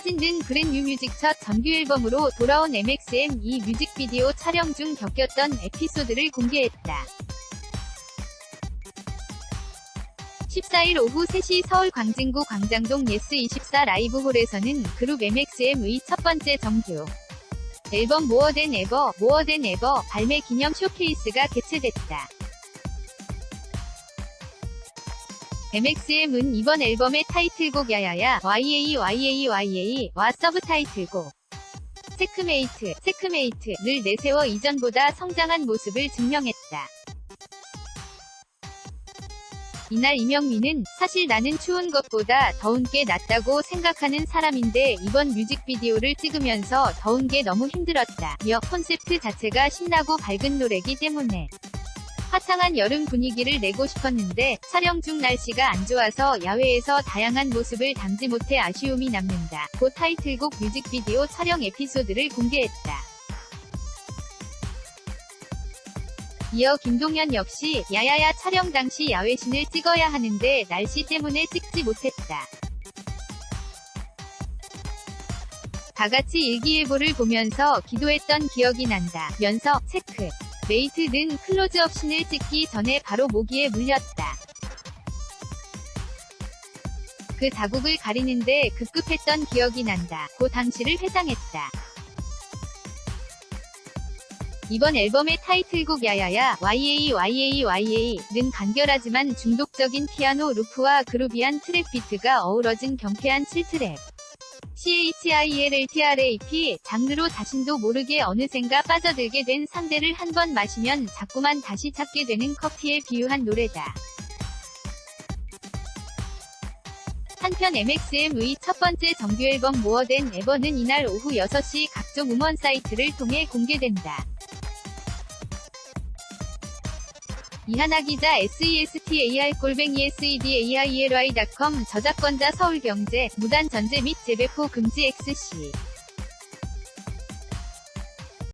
사진 등 브랜뉴 뮤직 첫 정규 앨범으로 돌아온 MXM 이 뮤직비디오 촬영 중 겪었던 에피소드를 공개했다. 14일 오후 3시 서울 광진구 광장동 예스24 라이브홀에서는 그룹 MXM의 첫 번째 정규 앨범 모어 댄 에버, 모어 댄 에버 발매 기념 쇼케이스가 개최됐다. MXM은 이번 앨범의 타이틀곡 야야야 YA YA YA와 서브 타이틀곡 체크메이트 체크메이트를 내세워 이전보다 성장한 모습을 증명했다. 이날 이명민은 사실 나는 추운 것보다 더운 게 낫다고 생각하는 사람인데 이번 뮤직비디오를 찍으면서 더운 게 너무 힘들었다. 며 콘셉트 자체가 신나고 밝은 노래기 때문에 화창한 여름 분위기를 내고 싶었는데 촬영 중 날씨가 안 좋아서 야외에서 다양한 모습을 담지 못해 아쉬움이 남는다. 고 타이틀곡 뮤직비디오 촬영 에피소드를 공개했다. 이어 김동현 역시 야야야 촬영 당시 야외신을 찍어야 하는데 날씨 때문에 찍지 못했다. 다 같이 일기예보를 보면서 기도했던 기억이 난다. 면서 체크. 메이트 등 클로즈업 씬을 찍기 전에 바로 모기에 물렸다. 그 자국을 가리는데 급급했던 기억이 난다. 고 당시를 회상했다. 이번 앨범의 타이틀곡 야야야 YA YA YA는 간결하지만 중독적인 피아노 루프와 그루비한 트랩 비트가 어우러진 경쾌한 7트랩. CHILLTRAP 장르로 자신도 모르게 어느샌가 빠져들게 된 상대를 한 번 마시면 자꾸만 다시 찾게 되는 커피에 비유한 노래다. 한편 MXM의 첫 번째 정규 앨범 모어된 에버는 이날 오후 6시 각종 음원 사이트를 통해 공개된다. 이하나 기자 SESTAR 골뱅이 SEDAIRY.com 저작권자 서울경제 무단 전제 및 재배포 금지 XC